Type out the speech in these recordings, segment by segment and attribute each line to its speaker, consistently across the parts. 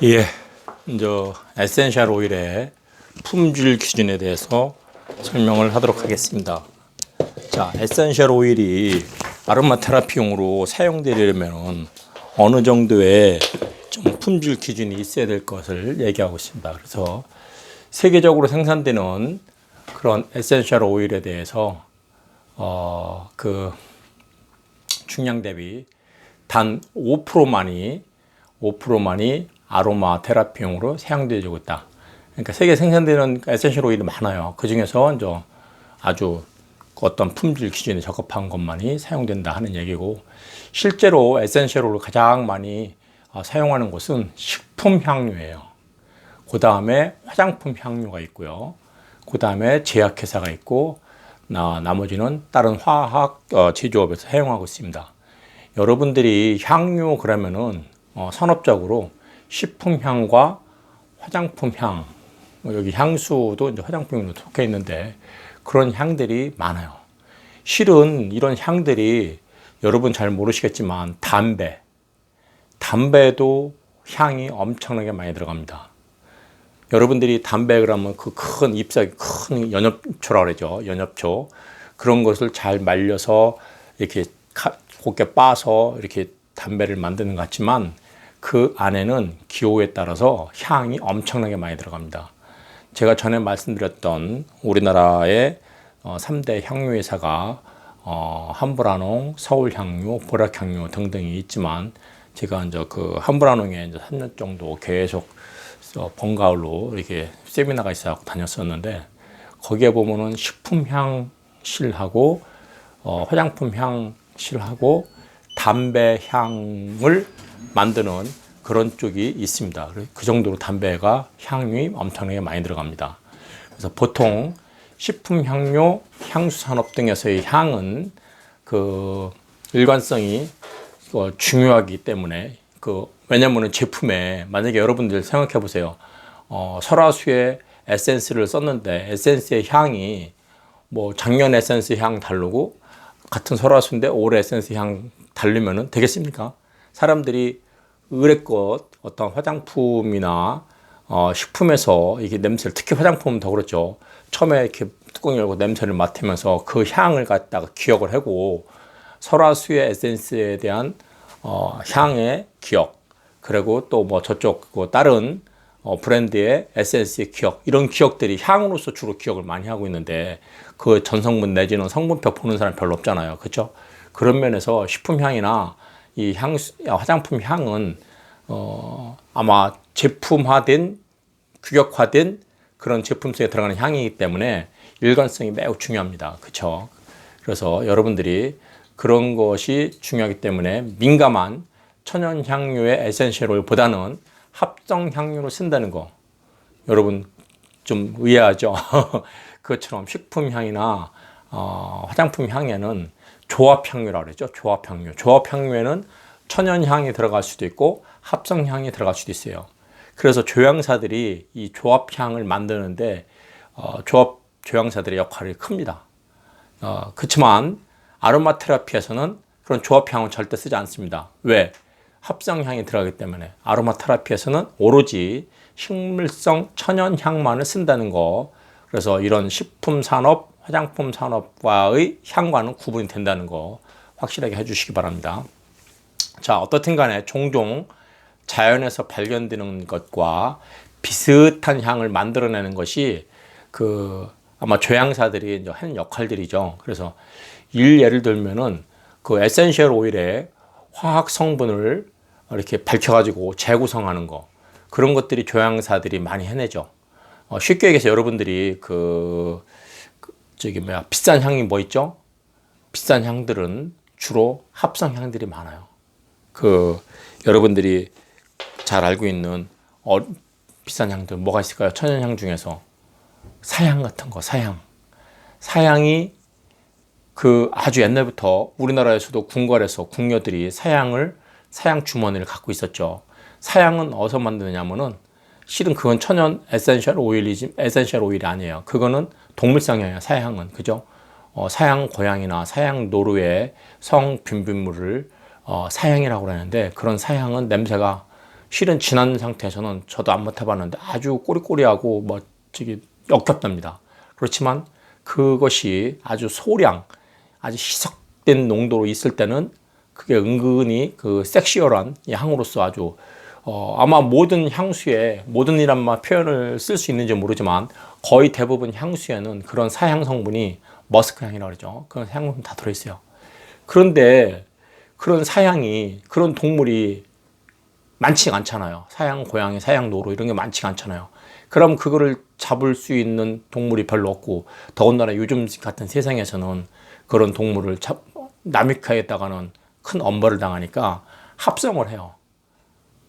Speaker 1: 예, 이제 에센셜 오일의 품질 기준에 대해서 설명을 하도록 하겠습니다. 자, 에센셜 오일이 아로마 테라피용으로 사용되려면 어느 정도의 좀 품질 기준이 있어야 될 것을 얘기하고 있습니다. 그래서 세계적으로 생산되는 그런 에센셜 오일에 대해서 어, 그 중량 대비 단 5%만이 5%만이 아로마 테라피용으로 사용되고 있다. 그러니까 세계 생산되는 에센셜 오일이 많아요. 그 중에서 이제 아주 어떤 품질 기준에 적합한 것만이 사용된다 하는 얘기고 실제로 에센셜 오일을 가장 많이 어, 사용하는 곳은 식품 향료예요. 그 다음에 화장품 향료가 있고요. 그 다음에 제약회사가 있고 나, 나머지는 다른 화학 어, 제조업에서 사용하고 있습니다. 여러분들이 향료 그러면은 어, 산업적으로 식품 향과 화장품 향, 뭐 여기 향수도 이제 화장품으로 속해 있는데 그런 향들이 많아요. 실은 이런 향들이 여러분 잘 모르시겠지만 담배, 담배도 향이 엄청나게 많이 들어갑니다. 여러분들이 담배 그러면 그 큰 잎사귀 큰 연엽초라 그러죠. 연엽초. 그런 것을 잘 말려서 이렇게 곱게 빻아서 이렇게 담배를 만드는 것 같지만 그 안에는 기호에 따라서 향이 엄청나게 많이 들어갑니다. 제가 전에 말씀드렸던 우리나라의 어, 3대 향료회사가 어, 함브라농, 서울향료, 보락향료 등등이 있지만 제가 이제 그 함브라농에 이제 3년 정도 계속 어, 번가을로 이렇게 세미나가 있어 다녔었는데 거기에 보면은 식품 향 실하고 어, 화장품 향 실하고 담배 향을 만드는 그런 쪽이 있습니다. 그 정도로 담배가 향이 엄청나게 많이 들어갑니다. 그래서 보통 식품 향료, 향수 산업 등에서의 향은 그 일관성이 어, 중요하기 때문에 그 왜냐면은 제품에 만약에 여러분들 생각해 보세요. 어, 설화수에 에센스를 썼는데 에센스의 향이 뭐 작년 에센스 향 다르고 같은 설화수인데 올해 에센스 향 다르면은 되겠습니까? 사람들이 의뢰껏 어떤 화장품이나 어, 식품에서 이게 냄새를 특히 화장품은 더 그렇죠. 처음에 이렇게 뚜껑 열고 냄새를 맡으면서 그 향을 갖다가 기억을 하고 설화수의 에센스에 대한 어, 향의 기억 그리고 또 뭐 저쪽 그 다른 어, 브랜드의 에센스의 기억 이런 기억들이 향으로서 주로 기억을 많이 하고 있는데 그 전성분 내지는 성분표 보는 사람 별로 없잖아요. 그렇죠? 그런 면에서 식품 향이나 이 향수 화장품 향은 어, 아마 제품화된 규격화된 그런 제품 속에 들어가는 향이기 때문에 일관성이 매우 중요합니다. 그렇죠? 그래서 여러분들이 그런 것이 중요하기 때문에 민감한 천연 향료의 에센셜 오일보다는 합성 향료를 쓴다는 거 여러분 좀 의아하죠? 그것처럼 식품 향이나 어, 화장품 향에는 조합 향료라고 그러죠. 조합 향료. 조합 향료에는 천연 향이 들어갈 수도 있고 합성 향이 들어갈 수도 있어요. 그래서 조향사들이 이 조합 향을 만드는데 어, 조합 조향사들의 역할이 큽니다. 어, 그렇지만 아로마 테라피에서는 그런 조합 향은 절대 쓰지 않습니다. 왜? 합성 향이 들어가기 때문에 아로마 테라피에서는 오로지 식물성 천연 향만을 쓴다는 거. 그래서 이런 식품 산업, 화장품 산업과의 향과는 구분이 된다는 거 확실하게 해주시기 바랍니다. 자, 어떻든 간에 종종 자연에서 발견되는 것과 비슷한 향을 만들어내는 것이 그 아마 조향사들이 이제 하는 역할들이죠. 그래서 일 예를 들면은 그 에센셜 오일의 화학 성분을 이렇게 밝혀가지고 재구성하는 거 그런 것들이 조향사들이 많이 해내죠. 어, 쉽게 얘기해서 여러분들이 그, 그 저기 뭐야 비싼 향이 뭐 있죠? 비싼 향들은 주로 합성 향들이 많아요. 그 여러분들이 잘 알고 있는 어, 비싼 향들 뭐가 있을까요? 천연향 중에서 사향 같은 거, 사향. 사향이 그 아주 옛날부터 우리나라에서도 궁궐에서 궁녀들이 사향을 사향 주머니를 갖고 있었죠. 사향은 어디서 만드냐면은 실은 그건 천연 에센셜 오일이지 에센셜 오일이 아니에요. 그거는 동물성이에요. 사향은 그죠? 어, 사양 고양이나 사양 노루의 성 빈빈물을 어, 사향이라고 하는데 그런 사향은 냄새가 실은 진한 상태에서는 저도 안 맡아봤는데 아주 꼬리꼬리하고 뭐 저기 역겹답니다. 그렇지만 그것이 아주 소량, 아주 희석된 농도로 있을 때는 그게 은근히 그 섹시얼한 향으로서 아주 어, 아마 모든 향수에 모든 이란 말 표현을 쓸 수 있는지 모르지만 거의 대부분 향수에는 그런 사향 성분이 머스크 향이라고 그러죠. 그런 향은 다 들어있어요. 그런데 그런 사향이 그런 동물이 많지가 않잖아요. 사양 고양이, 사양 노루 이런 게 많지가 않잖아요. 그럼 그거를 잡을 수 있는 동물이 별로 없고 더군다나 요즘 같은 세상에서는 그런 동물을 잡, 남익하겠다가는 큰 엄벌을 당하니까 합성을 해요.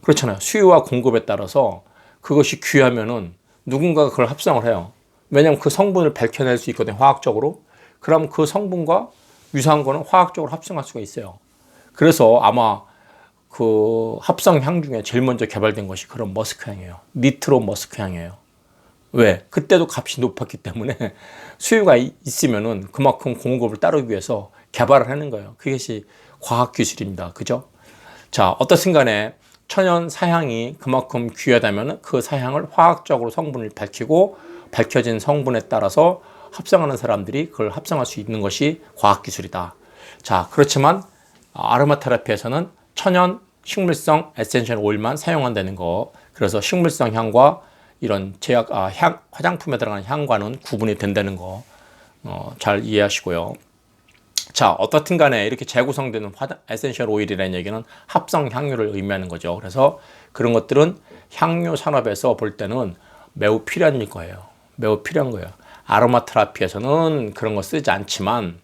Speaker 1: 그렇잖아요. 수요와 공급에 따라서 그것이 귀하면은 누군가가 그걸 합성을 해요. 왜냐하면 그 성분을 밝혀낼 수 있거든요. 화학적으로. 그럼 그 성분과 유사한 거는 화학적으로 합성할 수가 있어요. 그래서 아마 그 합성 향 중에 제일 먼저 개발된 것이 그런 머스크 향이에요. 니트로 머스크 향이에요. 왜? 그때도 값이 높았기 때문에 수요가 있으면은 그만큼 공급을 따르기 위해서 개발을 하는 거예요. 그것이 과학 기술입니다. 그죠? 자, 어떻든 간에 천연 사향이 그만큼 귀하다면 그 사향을 화학적으로 성분을 밝히고 밝혀진 성분에 따라서 합성하는 사람들이 그걸 합성할 수 있는 것이 과학 기술이다. 자, 그렇지만 아로마 테라피에서는 천연 식물성 에센셜 오일만 사용한다는 거. 그래서 식물성 향과 이런 제약 아, 향 화장품에 들어가는 향과는 구분이 된다는 거. 어, 잘 이해하시고요. 자, 어떻든 간에 이렇게 재구성되는 에센셜 오일이라는 얘기는 합성 향료를 의미하는 거죠. 그래서 그런 것들은 향료 산업에서 볼 때는 매우 필요한 일 거예요. 매우 필요한 거예요. 아로마 테라피에서는 그런 거 쓰지 않지만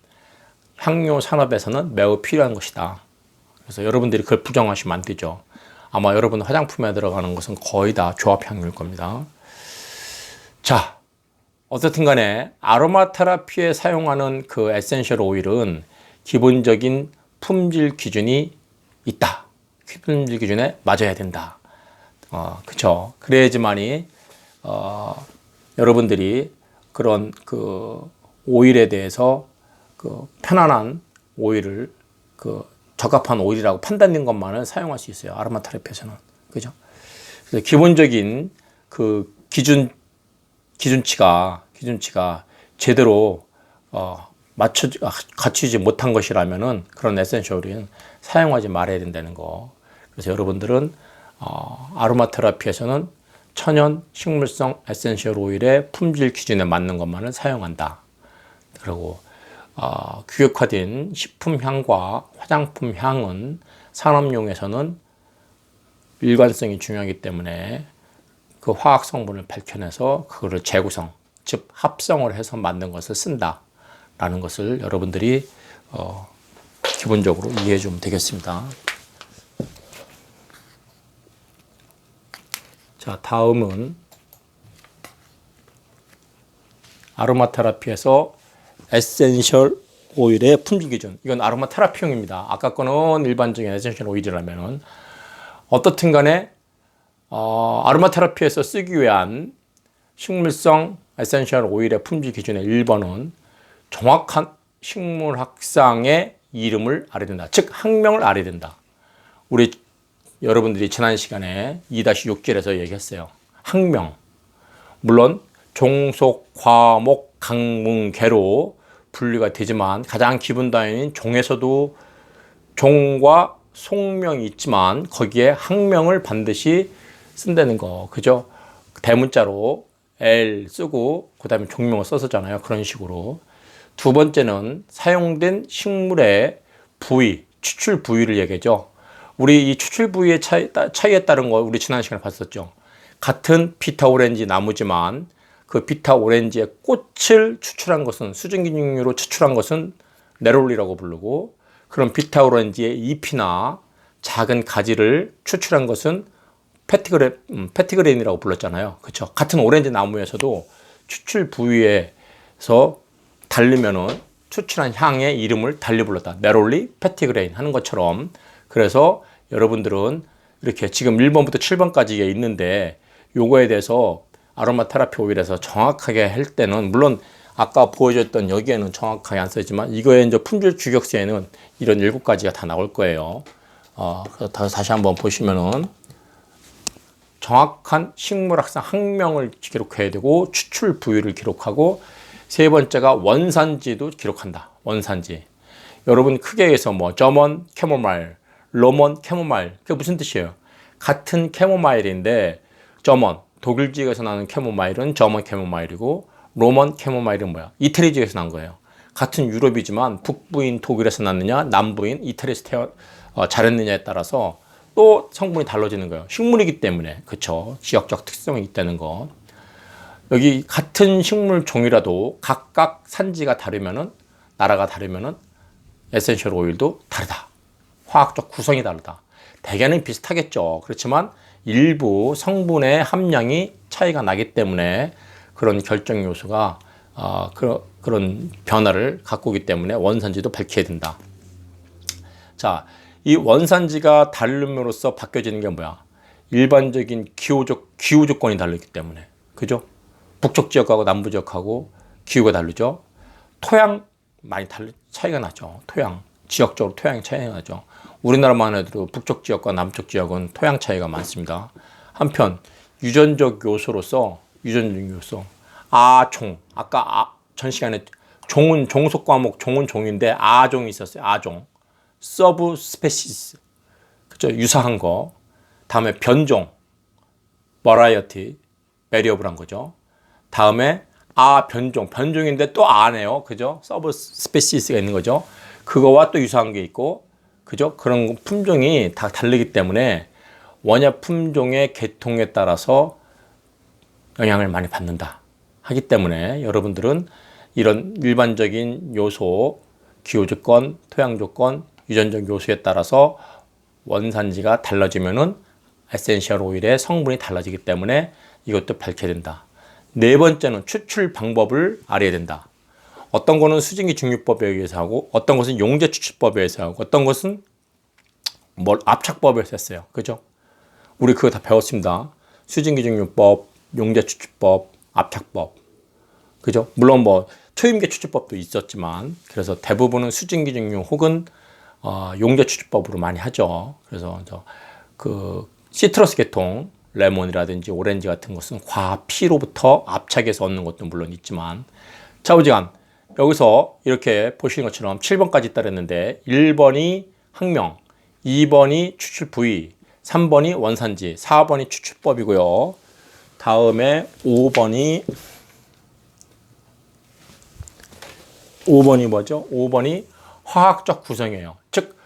Speaker 1: 향료 산업에서는 매우 필요한 것이다. 그래서 여러분들이 그걸 부정하시면 안 되죠. 아마 여러분 화장품에 들어가는 것은 거의 다 조합 향료일 겁니다. 자, 어쨌든 간에 아로마 테라피에 사용하는 그 에센셜 오일은 기본적인 품질 기준이 있다. 품질 기준에 맞아야 된다. 어, 그쵸. 그래야지만이, 어, 여러분들이 그런 그 오일에 대해서 그 편안한 오일을 그 적합한 오일이라고 판단된 것만을 사용할 수 있어요. 아로마 테라피에서는. 그죠? 기본적인 그 기준 기준치가 기준치가 제대로 어 맞춰 갖추지 못한 것이라면은 그런 에센셜 오일은 사용하지 말아야 된다는 거. 그래서 여러분들은 어 아로마 테라피에서는 천연 식물성 에센셜 오일의 품질 기준에 맞는 것만을 사용한다. 그리고 어, 규격화된 식품 향과 화장품 향은 산업용에서는 일관성이 중요하기 때문에 그 화학 성분을 밝혀내서 그거를 재구성, 즉 합성을 해서 만든 것을 쓴다라는 것을 여러분들이 어, 기본적으로 이해해 주면 되겠습니다. 자, 다음은 아로마 테라피에서 에센셜 오일의 품질 기준. 이건 아로마 테라피용입니다. 아까 거는 일반적인 에센셜 오일이라면은 어떻든 간에 어, 아로마 테라피에서 쓰기 위한 식물성 에센셜 오일의 품질 기준의 1번은 정확한 식물학상의 이름을 알아야 된다. 즉 학명을 알아야 된다. 우리 여러분들이 지난 시간에 2-6절에서 얘기했어요. 학명. 물론 종속, 과목, 강문, 개로 분류가 되지만 가장 기본 단위인 종에서도 종과 속명이 있지만 거기에 학명을 반드시 쓴다는 거. 그죠? 대문자로 L 쓰고 그 다음에 종명을 써서잖아요. 그런 식으로. 두 번째는 사용된 식물의 부위, 추출 부위를 얘기하죠. 우리 이 추출 부위의 차이, 차이에 따른 거 우리 지난 시간에 봤었죠. 같은 비타 오렌지 나무지만 그 비타 오렌지의 꽃을 추출한 것은 수증기능류로 추출한 것은 네롤리라고 부르고 그런 비타 오렌지의 잎이나 작은 가지를 추출한 것은 페티그레, 음, 페티그레인이라고 불렀잖아요. 그렇죠? 같은 오렌지 나무에서도 추출 부위에서 달리면은 추출한 향의 이름을 달리 불렀다. 네롤리, 페티그레인 하는 것처럼 그래서 여러분들은 이렇게 지금 1번부터 7번까지 있는데 요거에 대해서 아로마 테라피 오일에서 정확하게 할 때는 물론 아까 보여줬던 여기에는 정확하게 안 쓰지만 이거에 이제 품질 규격서에는 이런 일곱 가지가 다 나올 거예요. 어, 다시 한번 보시면은 정확한 식물학상 학명을 기록해야 되고 추출 부위를 기록하고 세 번째가 원산지도 기록한다. 원산지. 여러분 크게 해서 뭐 점원 캐모마일, 로먼 캐모마일. 그게 무슨 뜻이에요? 같은 캐모마일인데 점원 독일 지역에서 나는 캐모마일은 점원 캐모마일이고 로먼 캐모마일은 뭐야? 이태리 지역에서 난 거예요. 같은 유럽이지만 북부인 독일에서 났느냐 남부인 이태리에서 태어 어, 자랐느냐에 따라서 또 성분이 달라지는 거예요. 식물이기 때문에 그렇죠. 지역적 특성이 있다는 거. 여기 같은 식물 종이라도 각각 산지가 다르면은 나라가 다르면은 에센셜 오일도 다르다. 화학적 구성이 다르다. 대개는 비슷하겠죠. 그렇지만 일부 성분의 함량이 차이가 나기 때문에 그런 결정 요소가 어, 그런 그런 변화를 갖고 오기 때문에 원산지도 밝혀야 된다. 자, 이 원산지가 다름으로써 바뀌어지는 게 뭐야? 일반적인 기후적 기후 조건이 다르기 때문에 그죠? 북쪽 지역하고 남부 지역하고 기후가 다르죠. 토양 많이 달리 차이가 나죠. 토양 지역적으로 토양 차이가 나죠. 우리나라만 해도 북쪽 지역과 남쪽 지역은 토양 차이가 많습니다. 한편 유전적 요소로서 유전적 요소 아종 아까 아, 전 시간에 종은 종속 과목 종은 종인데 아종이 있었어요. 아종 서브 스페시스 그죠 유사한 거 다음에 변종 버라이어티 베리어블한 거죠. 다음에 아 변종 변종인데 또 아네요. 그죠? 서브 스페시스가 있는 거죠. 그거와 또 유사한 게 있고 그죠? 그런 품종이 다 다르기 때문에 원약 품종의 계통에 따라서 영향을 많이 받는다. 하기 때문에 여러분들은 이런 일반적인 요소, 기후 조건, 토양 조건, 유전적 요소에 따라서 원산지가 달라지면은 에센셜 오일의 성분이 달라지기 때문에 이것도 밝혀야 된다. 네 번째는 추출 방법을 알아야 된다. 어떤 거는 수증기 증류법에 의해서 하고 어떤 것은 용제 추출법에 의해서 하고 어떤 것은 뭘 압착법에 의해서 했어요. 그죠? 우리 그거 다 배웠습니다. 수증기 증류법, 용제 추출법, 압착법. 그죠? 물론 뭐 초임계 추출법도 있었지만 그래서 대부분은 수증기 증류 혹은 어, 용제 추출법으로 많이 하죠. 그래서 저그 시트러스 계통 레몬이라든지 오렌지 같은 것은 과피로부터 압착해서 얻는 것도 물론 있지만 자우지간 여기서 이렇게 보시는 것처럼 7번까지 따랐는데 1번이 학명, 2번이 추출 부위, 3번이 원산지, 4번이 추출법이고요. 다음에 5번이 5번이 뭐죠? 5번이 화학적 구성이에요. 즉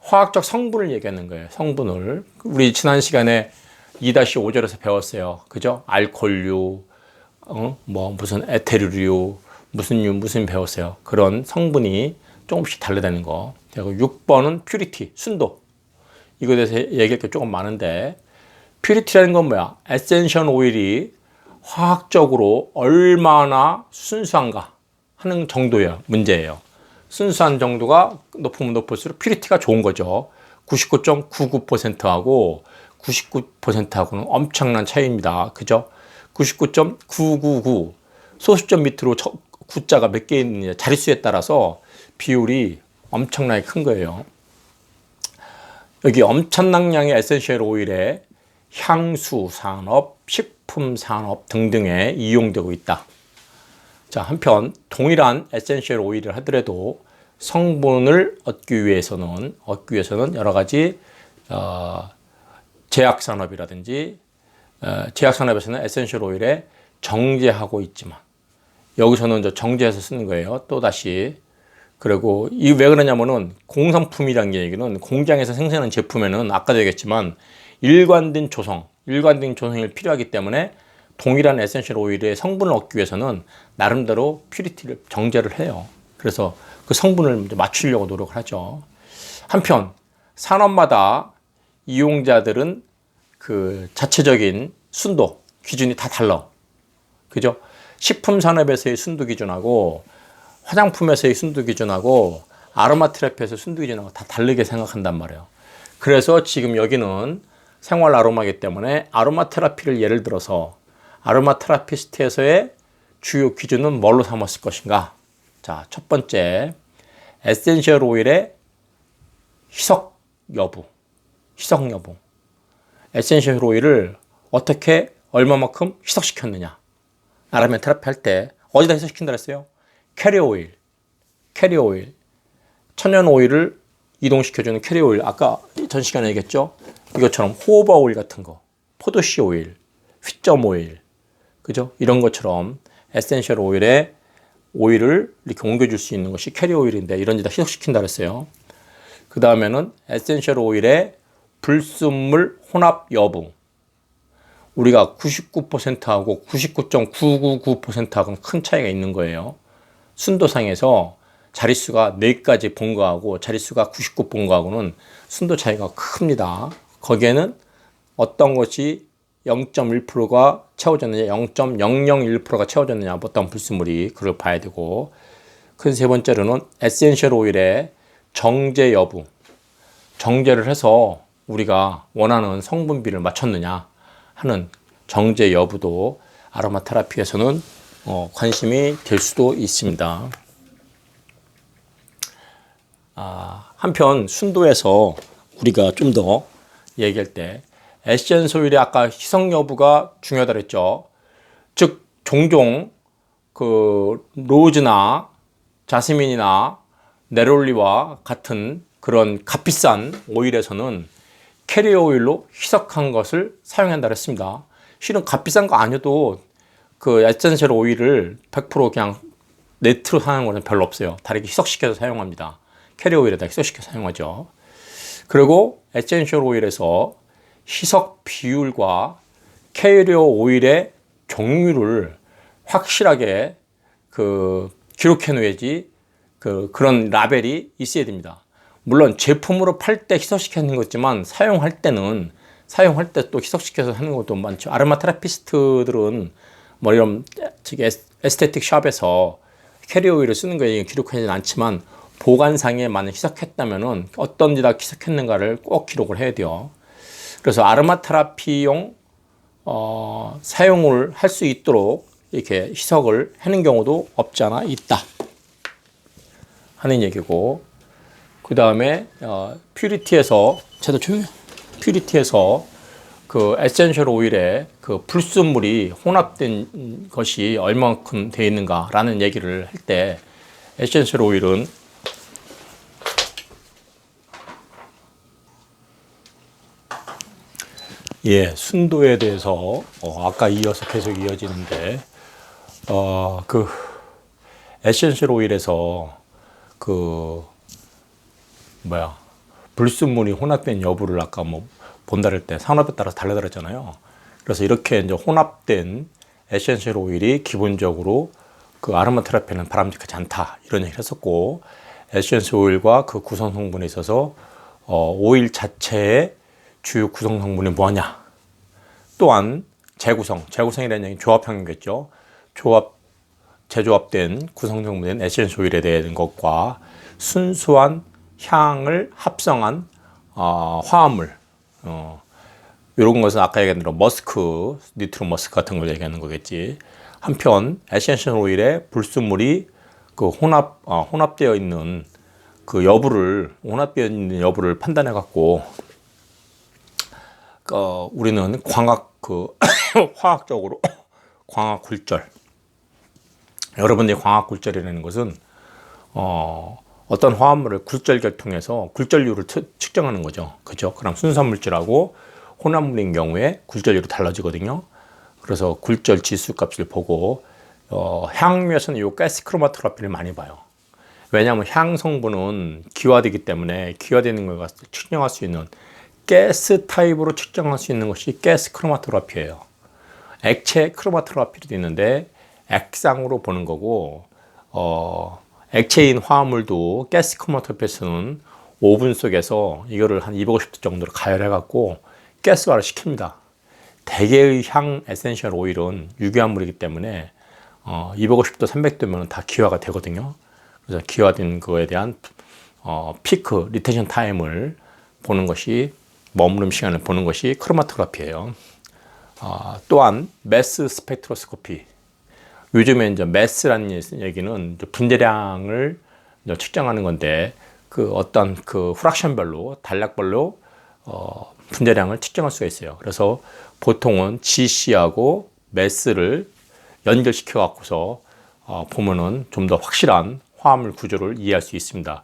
Speaker 1: 화학적 성분을 얘기하는 거예요. 성분을. 우리 지난 시간에 2-5절에서 배웠어요. 그죠? 알코올류, 어? 뭐 무슨 에테르류, 무슨 유, 무슨 배웠어요. 그런 성분이 조금씩 달라다는 거. 그리고 6번은 퓨리티, 순도. 이거에 대해서 얘기할 게 조금 많은데 퓨리티라는 건 뭐야? 에센션 오일이 화학적으로 얼마나 순수한가 하는 정도의 문제예요. 순수한 정도가 높으면 높을수록 퓨리티가 좋은 거죠. 99.99%하고 99%하고는 엄청난 차이입니다. 그죠? 99.999 소수점 밑으로 구자가 몇 개 있느냐 자릿수에 따라서 비율이 엄청나게 큰 거예요. 여기 엄청난 양의 에센셜 오일에 향수 산업, 식품 산업 등등에 이용되고 있다. 자, 한편 동일한 에센셜 오일을 하더라도 성분을 얻기 위해서는 얻기 위해서는 여러 가지 어, 제약 산업이라든지 어, 제약 산업에서는 에센셜 오일에 정제하고 있지만 여기서는 저 정제해서 쓰는 거예요. 또 다시 그리고 이 왜 그러냐면은 공산품이라는 얘기는 공장에서 생산하는 제품에는 아까도 얘기했지만 일관된 조성, 일관된 조성이 필요하기 때문에 동일한 에센셜 오일의 성분을 얻기 위해서는 나름대로 퓨리티를 정제를 해요. 그래서 그 성분을 맞추려고 노력을 하죠. 한편 산업마다 이용자들은 그 자체적인 순도 기준이 다 달라. 그죠? 식품 산업에서의 순도 기준하고 화장품에서의 순도 기준하고 아로마 테라피에서 순도 기준하고 다 다르게 생각한단 말이에요. 그래서 지금 여기는 생활 아로마이기 때문에 아로마 테라피를 예를 들어서 아로마 테라피스트에서의 주요 기준은 뭘로 삼았을 것인가? 자, 첫 번째, 에센셜 오일의 희석 여부. 희석 여부. 에센셜 오일을 어떻게 얼마만큼 희석시켰느냐. 아르마 테라피 할 때 어디다 희석시킨다 그랬어요? 캐리어 오일. 캐리어 오일. 천연 오일을 이동시켜주는 캐리어 오일. 아까 전 시간에 얘기했죠? 이것처럼 호호바 오일 같은 거. 포도씨 오일. 휘점 오일. 그죠? 이런 것처럼 에센셜 오일에 오일을 이렇게 옮겨줄 수 있는 것이 캐리어 오일인데 이런 데다 희석시킨다 그랬어요. 그 다음에는 에센셜 오일의 불순물 혼합 여부. 우리가 99%하고 99.999%하고는 큰 차이가 있는 거예요. 순도상에서 자릿수가 4가지 본 거하고 자릿수가 99 본 거하고는 순도 차이가 큽니다. 거기에는 어떤 것이 0.1%가 채워졌느냐, 0.001%가 채워졌느냐, 어떤 불순물이 그걸 봐야 되고, 그세 번째로는 에센셜 오일의 정제 여부. 정제를 해서 우리가 원하는 성분비를 맞췄느냐 하는 정제 여부도 아로마 테라피에서는 어, 관심이 될 수도 있습니다. 아, 한편 순도에서 우리가 좀 더 얘기할 때 에센스 오일의 아까 희석 여부가 중요하다 그랬죠. 즉 종종 그 로즈나 자스민이나 네롤리와 같은 그런 값비싼 오일에서는 캐리어 오일로 희석한 것을 사용한다 그랬습니다. 실은 값비싼 거 아니어도 그 에센셜 오일을 100% 그냥 네트로 사용하는 거는 별로 없어요. 다르게 희석시켜서 사용합니다. 캐리어 오일에다 희석시켜 사용하죠. 그리고 에센셜 오일에서 희석 비율과 캐리어 오일의 종류를 확실하게 그 기록해 놓아야지 그 그런 라벨이 있어야 됩니다. 물론 제품으로 팔 때 희석시키는 거지만 사용할 때는 사용할 때 또 희석시켜서 하는 것도 많죠. 아르마 테라피스트들은 뭐 이런 에스테틱 샵에서 캐리어 오일을 쓰는 거에 기록하지는 않지만 보관상에 만약 희석했다면은 어떤 데다 희석했는가를 꼭 기록을 해야 돼요. 그래서 아르마 테라피용 어, 사용을 할 수 있도록 이렇게 희석을 하는 경우도 없지 않아 있다. 하는 얘기고. 그 다음에 어, 퓨리티에서 제가 조용히 퓨리티에서 그 에센셜 오일에 그 불순물이 혼합된 것이 얼마만큼 되어 있는가라는 얘기를 할 때 에센셜 오일은 예, 순도에 대해서 어, 아까 이어서 계속 이어지는데 어, 그 에센셜 오일에서 그 뭐야 불순물이 혼합된 여부를 아까 뭐 본다 할때 산업에 따라서 달라다 그랬잖아요. 그래서 이렇게 이제 혼합된 에센셜 오일이 기본적으로 그 아로마 테라피는 바람직하지 않다 이런 얘기를 했었고 에센셜 오일과 그 구성 성분에 있어서 어, 오일 자체의 주요 구성 성분이 뭐냐? 또한 재구성, 재구성이라는 얘기는 조합형이겠죠. 조합, 재조합된 구성 성분인 에센스 오일에 대한 것과 순수한 향을 합성한 어, 화합물, 어, 이런 것은 아까 얘기한 대로 머스크, 니트로 머스크 같은 걸 얘기하는 거겠지. 한편 에센셜 오일의 불순물이 그 혼합 어, 혼합되어 있는 그 여부를 혼합되어 있는 여부를 판단해 갖고 어, 우리는 광학 그 화학적으로 광학 굴절. 여러분들이 광학 굴절이라는 것은 어, 어떤 화합물을 굴절결 통해서 굴절율을 측정하는 거죠. 그죠? 그럼 순산 물질하고 혼합물인 경우에 굴절율이 달라지거든요. 그래서 굴절 지수 값을 보고 어, 향료에서는 이 가스 크로마토그라피를 많이 봐요. 왜냐하면 향 성분은 기화되기 때문에 기화되는 걸 측정할 수 있는 가스 타입으로 측정할 수 있는 것이 가스 크로마토그라피예요. 액체 크로마토그라피도 있는데 액상으로 보는 거고 어, 액체인 화합물도 가스 크로마토그라피에서는 오븐 속에서 이거를 한 250도 정도로 가열해 갖고 가스화를 시킵니다. 대개의 향 에센셜 오일은 유기화물이기 때문에 어, 250도, 300도면 다 기화가 되거든요. 그래서 기화된 거에 대한 어, 피크, 리텐션 타임을 보는 것이 머무름 시간을 보는 것이 크로마토그라피예요. 어, 또한 매스 스펙트로스코피. 요즘에 이제 매스라는 얘기는 분자량을 측정하는 건데 그 어떤 그 프락션별로 단락별로 어, 분자량을 측정할 수가 있어요. 그래서 보통은 GC하고 메스를 연결시켜 갖고서 어, 보면은 좀 더 확실한 화합물 구조를 이해할 수 있습니다.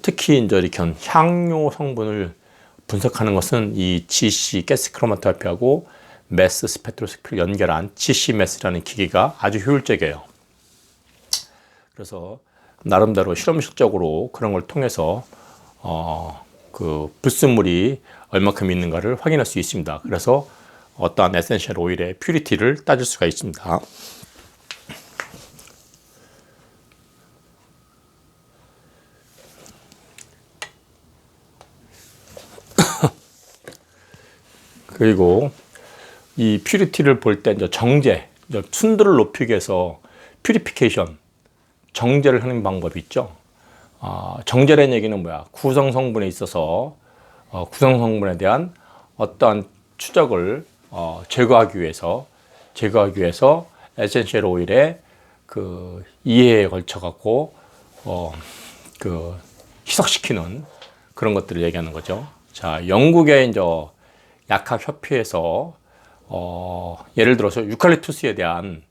Speaker 1: 특히 이제 이렇게 향료 성분을 분석하는 것은 이 GC 가스 크로마토그래피하고 메스 스펙트로스코피를 연결한 GC 메스라는 기기가 아주 효율적이에요. 그래서 나름대로 실험실적으로 그런 걸 통해서 어, 그 불순물이 얼마큼 있는가를 확인할 수 있습니다. 그래서 어떠한 에센셜 오일의 퓨리티를 따질 수가 있습니다. 그리고 이 퓨리티를 볼 때 이제 정제, 순도를 높이기 위해서 퓨리피케이션, 정제를 하는 방법이 있죠. 어, 정제라는 얘기는 뭐야? 구성 성분에 있어서 어, 구성 성분에 대한 어떠한 추적을 어, 제거하기 위해서 제거하기 위해서 에센셜 오일의 그 이해에 걸쳐 갖고 어, 그 희석시키는 그런 것들을 얘기하는 거죠. 자, 영국의 이제 약학 협회에서 어, 예를 들어서 유칼립투스에 대한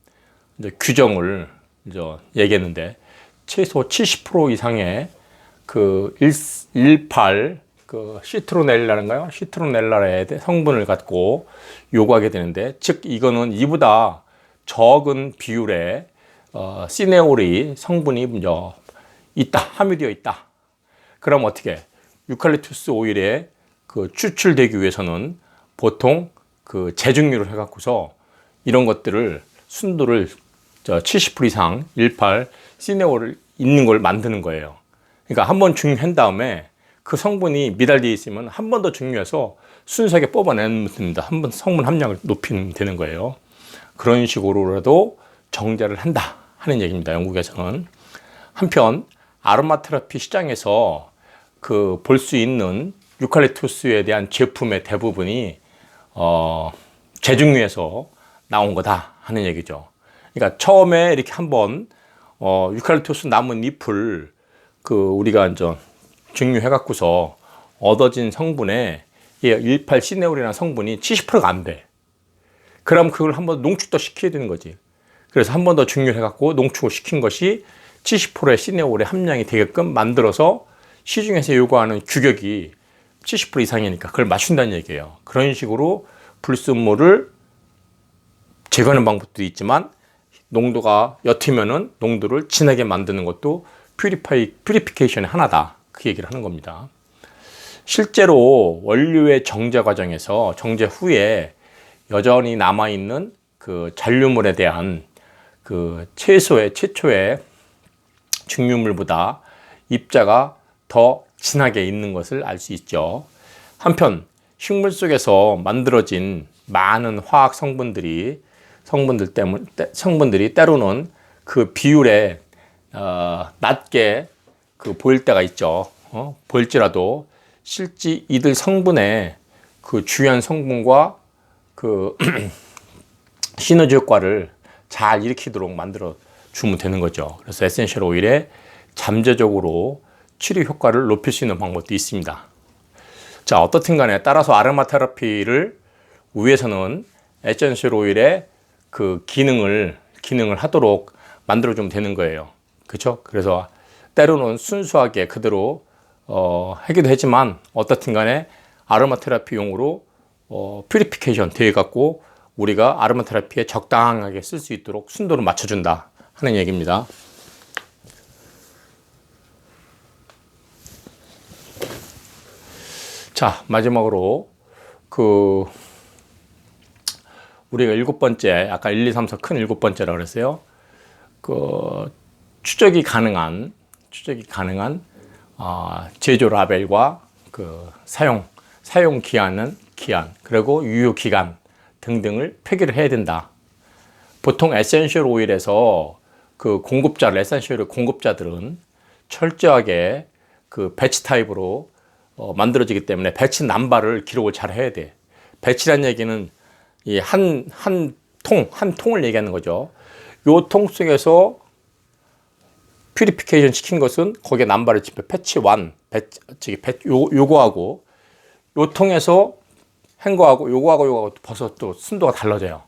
Speaker 1: 규정을 이제 얘기했는데 최소 70% 이상의 그 1, 18, 그 시트로넬라인가요? 시트로넬라의 성분을 갖고 요구하게 되는데, 즉 이거는 이보다 적은 비율의 어, 시네올이 성분이 있다, 함유되어 있다. 그럼 어떻게? 유칼립투스 오일에 그 추출되기 위해서는 보통 그 재중류를 해갖고서 이런 것들을 순도를 저70% 이상 18 시네올을 있는 걸 만드는 거예요. 그러니까 한번 중류한 다음에 그 성분이 미달되어 있으면 한 번더 중류해서 순수하게 뽑아내면 됩니다. 한 번 성분 함량을 높이면 되는 거예요. 그런 식으로라도 정제를 한다 하는 얘기입니다. 영국에서는. 한편 아로마 테라피 시장에서 그 볼 수 있는 유칼립투스에 대한 제품의 대부분이 어 재중류에서 나온 거다 하는 얘기죠. 그러니까 처음에 이렇게 한번 어, 유칼립투스 나무 잎을 그 우리가 이제 증류해 갖고서 얻어진 성분에 18 시네올이라는 성분이 70%가 안 돼. 그럼 그걸 한 번 농축도 시켜야 되는 거지. 그래서 한 번 더 증류해 갖고 농축을 시킨 것이 70%의 시네올의 함량이 되게끔 만들어서 시중에서 요구하는 규격이 70% 이상이니까 그걸 맞춘다는 얘기예요. 그런 식으로 불순물을 제거하는 방법도 있지만 농도가 옅으면은 농도를 진하게 만드는 것도 퓨리파이, 퓨리피케이션의 하나다. 그 얘기를 하는 겁니다. 실제로 원료의 정제 과정에서 정제 후에 여전히 남아 있는 그 잔류물에 대한 그 최소의, 최초의 증류물보다 입자가 더 진하게 있는 것을 알 수 있죠. 한편 식물 속에서 만들어진 많은 화학 성분들이 성분들 때문 성분들이 때로는 그 비율에 어, 낮게 그 보일 때가 있죠. 어? 보일지라도 실제 이들 성분의 그 주요한 성분과 그 시너지 효과를 잘 일으키도록 만들어 주면 되는 거죠. 그래서 에센셜 오일에 잠재적으로 치료 효과를 높일 수 있는 방법도 있습니다. 자, 어떻든 간에 따라서 아르마 테라피를 위해서는 에센셜 오일에 그 기능을 기능을 하도록 만들어 주면 되는 거예요. 그렇죠? 그래서 때로는 순수하게 그대로 어, 하기도 하지만 어떻든 간에 아로마 테라피용으로 어, 퓨리피케이션 되어 갖고 우리가 아로마 테라피에 적당하게 쓸 수 있도록 순도를 맞춰 준다 하는 얘기입니다. 자 마지막으로 그 우리가 일곱 번째, 아까 1, 2, 3, 4 큰 일곱 번째라고 그랬어요. 그 추적이 가능한, 추적이 가능한 어, 제조 라벨과 그 사용, 사용 기한은 기한, 그리고 유효 기간 등등을 표기를 해야 된다. 보통 에센셜 오일에서 그 공급자, 에센셜 공급자들은 철저하게 그 배치 타입으로 어, 만들어지기 때문에 배치 남발을 기록을 잘 해야 돼. 배치란 얘기는 이 한, 한 통, 한 통을 얘기하는 거죠. 요 통 속에서 퓨리피케이션 시킨 것은 거기에 남발을 집혀 패치 1, 패치, 요, 요거하고 요 통에서 한 거하고 요거하고 요거하고 벌써 또 순도가 달라져요.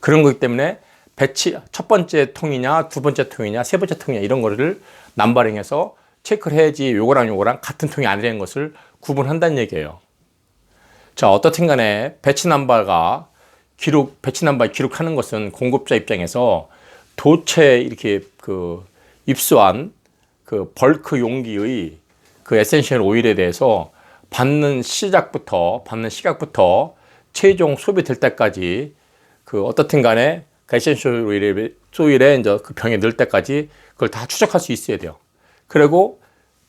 Speaker 1: 그런 거기 때문에 배치 첫 번째 통이냐 두 번째 통이냐 세 번째 통이냐 이런 거를 남발행해서 체크를 해야지 요거랑 요거랑 같은 통이 아니라는 것을 구분한다는 얘기예요. 자 어떻든 간에 배치 남발과 기록 배치 남발 기록하는 것은 공급자 입장에서 도체 이렇게 그 입수한 그 벌크 용기의 그 에센셜 오일에 대해서 받는 시작부터 받는 시각부터 최종 소비될 때까지 그 어떻든 간에 그 에센셜 오일에 오일에 이제 그 병에 넣을 때까지 그걸 다 추적할 수 있어야 돼요. 그리고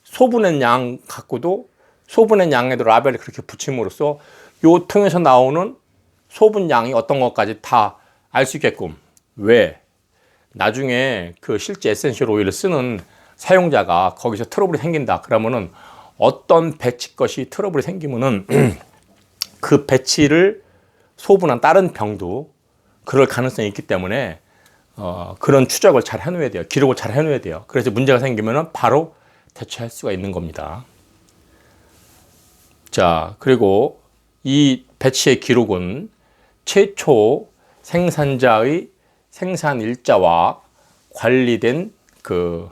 Speaker 1: 소분한 양 갖고도 소분한 양에도 라벨을 그렇게 붙임으로써 요 통에서 나오는 소분 양이 어떤 것까지 다 알 수 있게끔. 왜? 나중에 그 실제 에센셜 오일을 쓰는 사용자가 거기서 트러블이 생긴다 그러면은 어떤 배치 것이 트러블이 생기면은 그 배치를 소분한 다른 병도 그럴 가능성이 있기 때문에 어, 그런 추적을 잘 해놓아야 돼요. 기록을 잘 해놓아야 돼요. 그래서 문제가 생기면은 바로 대처할 수가 있는 겁니다. 자, 그리고 이 배치의 기록은 최초 생산자의 생산 일자와 관리된 그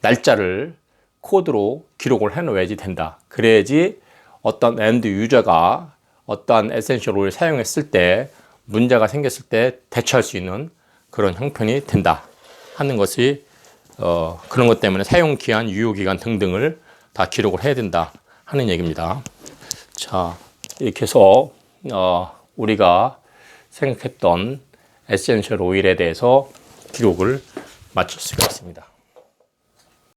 Speaker 1: 날짜를 코드로 기록을 해 놓아야지 된다. 그래야지 어떤 엔드 유저가 어떠한 에센셜 오일 사용했을 때 문제가 생겼을 때 대처할 수 있는 그런 형편이 된다 하는 것이 어, 그런 것 때문에 사용 기한, 유효 기간 등등을 다 기록을 해야 된다 하는 얘기입니다. 자, 이렇게 해서 어, 우리가 생각했던 에센셜 오일에 대해서 기록을 마칠 수가 있습니다.